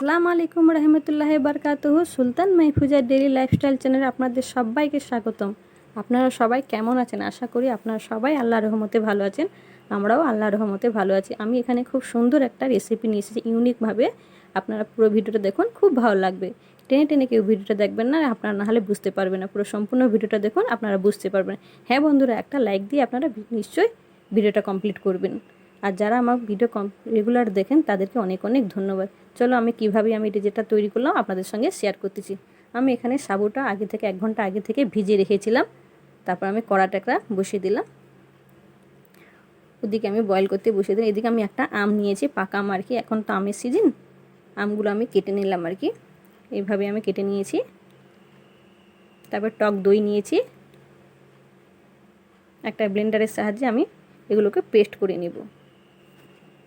আসসালামু আলাইকুম রহমতুল্লাহ বারকাতুহ। সুলতান মাহফুজা ডেলি লাইফস্টাইল চ্যানেলে আপনাদের সবাইকে স্বাগতম। আপনারা সবাই কেমন আছেন? আশা করি আপনারা সবাই আল্লাহ রহমতে ভালো আছেন। আমরাও আল্লাহ রহমতে ভালো আছি। আমি এখানে খুব সুন্দর একটা রেসিপি নিয়ে এসেছি। ইউনিকভাবে আপনারা পুরো ভিডিওটা দেখুন, খুব ভালো লাগবে। টেনে টেনে কেউ ভিডিওটা দেখবেন না, আপনারা না হলে বুঝতে পারবেন না। পুরো সম্পূর্ণ ভিডিওটা দেখুন, আপনারা বুঝতে পারবেন। হ্যাঁ বন্ধুরা, একটা লাইক দিয়ে আপনারা নিশ্চয়ই ভিডিওটা কমপ্লিট করবেন। আর যারা আমার ভিডিও কম রেগুলার দেখেন, তাদেরকে অনেক অনেক ধন্যবাদ। চলো আমি কীভাবে আমি এটা যেটা তৈরি করলাম আপনাদের সঙ্গে শেয়ার করতেছি। আমি এখানে সাবুটা আগে থেকে এক ঘণ্টা আগে থেকে ভিজিয়ে রেখেছিলাম। তারপর আমি কড়াটাকরা বসিয়ে দিলাম। ওদিকে আমি বয়েল করতে বসিয়ে দিলাম। এদিকে আমি একটা আম নিয়েছি, পাকা আম আর কি। এখন তো আমের সিজন আমগুলো আমি কেটে নিলাম আর কি। এইভাবে আমি কেটে নিয়েছি। তারপর টক দই নিয়েছি। একটা ব্লেন্ডারের সাহায্যে আমি এগুলোকে পেস্ট করে নেব।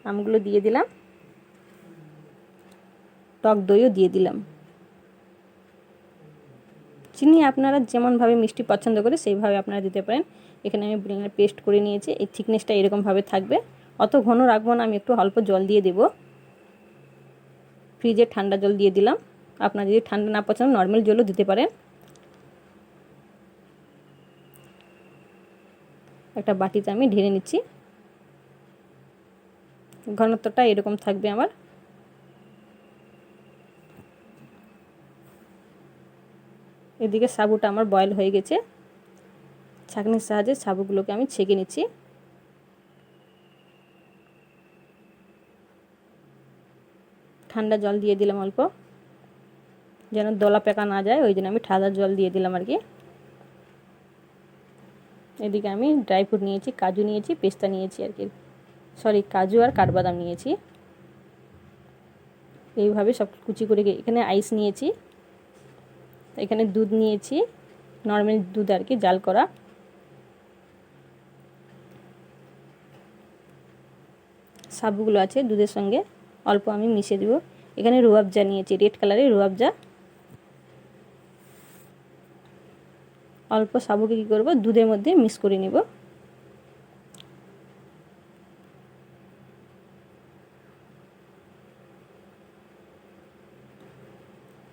আমগুলো দিয়ে দিলাম। টক দইও দিয়ে দিলাম। চিনি আপনারা যেমনভাবে মিষ্টি পছন্দ করে সেইভাবে আপনারা দিতে পারেন। এখানে আমি ব্লেন্ডার পেস্ট করে নিয়েছি। এই থিকনেসটা এরকমভাবে থাকবে। অত ঘন রাখব না, আমি একটু অল্প জল দিয়ে দেব। ফ্রিজে ঠান্ডা জল দিয়ে দিলাম। আপনার যদি ঠান্ডা না পছন্দ, নর্মাল জলও দিতে পারেন। একটা বাটিতে আমি ঢেলে নিচ্ছি। ঘনত্বটা এরকম থাকবে আমার। এদিকে সাবুটা আমার বয়েল হয়ে গেছে। ছাঁকনির সাহায্যে সাবুগুলোকে আমি ছেঁকে নিচ্ছি। ঠান্ডা জল দিয়ে দিলাম অল্প। যেন দলা পেকা না যায়, ওই জন্য আমি ঠান্ডা জল দিয়ে দিলাম আর কি। এদিকে আমি ড্রাই ফ্রুট নিয়েছি, কাজু নিয়েছি, পেস্তা নিয়েছি আর কি। সরি, কাজু আর কাঠবাদাম নিয়েছি। এইভাবে সব কুচি করে এখানে আইস নিয়েছি। এখানে দুধ নিয়েছি। নর্মাল দুধ আর কি, জাল করা। সাবুগুলো আছে দুধের সঙ্গে। অল্প আমি মিশিয়ে দেবো। এখানে রুয়াবজা নিয়েছি, রেড কালারের রুয়াবজা অল্প সাবুকে কী করব? দুধের মধ্যে মিক্স করে নেব।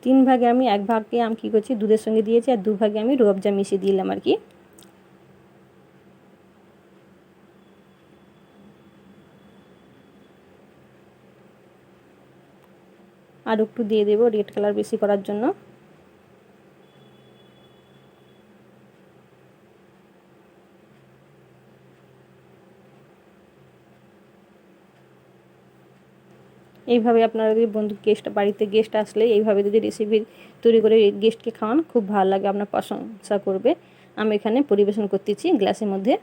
তিন ভাগে আমি এক ভাগকে আমি কী করছি? দুধের সঙ্গে দিয়েছি আর দু ভাগে আমি রোবজা মিশিয়ে দিলাম আর কি। আর একটু দিয়ে দেবো রেড কালার বেশি করার জন্য। এইভাবে আপনারা যদি বন্ধু গেস্ট বাড়িতে গেস্ট আসলে এইভাবে যদি রেসিপি তৈরি করে গেস্টকে খাওয়ান, খুব ভালো লাগে, আপনার প্রশংসা করবে। আমি এখানে পরিবেশন করতেছি গ্লাসের মধ্যে।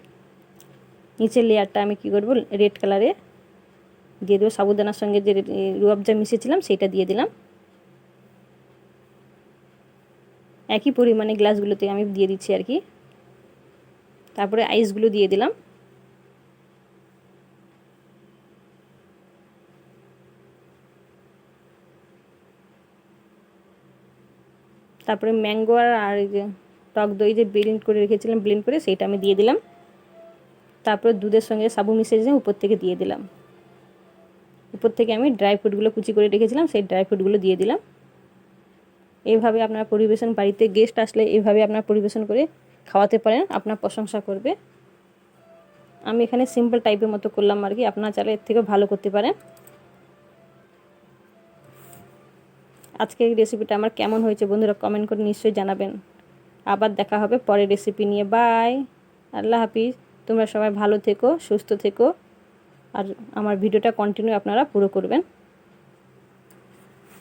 নিচের লেয়ারটা আমি কি করব রেড কালারে দিয়ে দেবো। সাবুদানার সঙ্গে যে রুয়াবজা মিশিয়েছিলাম, সেটা দিয়ে দিলাম। একই পরিমাণে গ্লাসগুলোতে আমি দিয়ে দিচ্ছি আর কি। তারপরে আইসগুলো দিয়ে দিলাম। তারপরে ম্যাঙ্গো আর আর যে টক দই যে ব্লেন্ড করে রেখেছিলাম ব্লেন্ড করে সেইটা আমি দিয়ে দিলাম। তারপরে দুধের সঙ্গে সাবু মিশিয়ে উপর থেকে দিয়ে দিলাম। উপর থেকে আমি ড্রাই ফ্রুটগুলো কুচি করে রেখেছিলাম, সেই ড্রাই ফ্রুটগুলো দিয়ে দিলাম। এভাবে আপনার পরিবেশন বাড়িতে গেস্ট আসলে এভাবে আপনার পরিবেশন করে খাওয়াতে পারেন, আপনার প্রশংসা করবে। আমি এখানে সিম্পল টাইপের মতো করলাম আর কি, আপনার চালে এর থেকেও ভালো করতে পারেন। আজকে এই রেসিপিটা আমার কেমন হয়েছে বন্ধুরা কমেন্ট করে নিশ্চয়ই জানাবেন। আবার দেখা হবে পরের রেসিপি নিয়ে। বাই আল্লাহ হাফিজ। তোমরা সবাই ভালো থেকো, সুস্থ থেকো। আর আমার ভিডিওটা কন্টিনিউ আপনারা পুরো করবেন।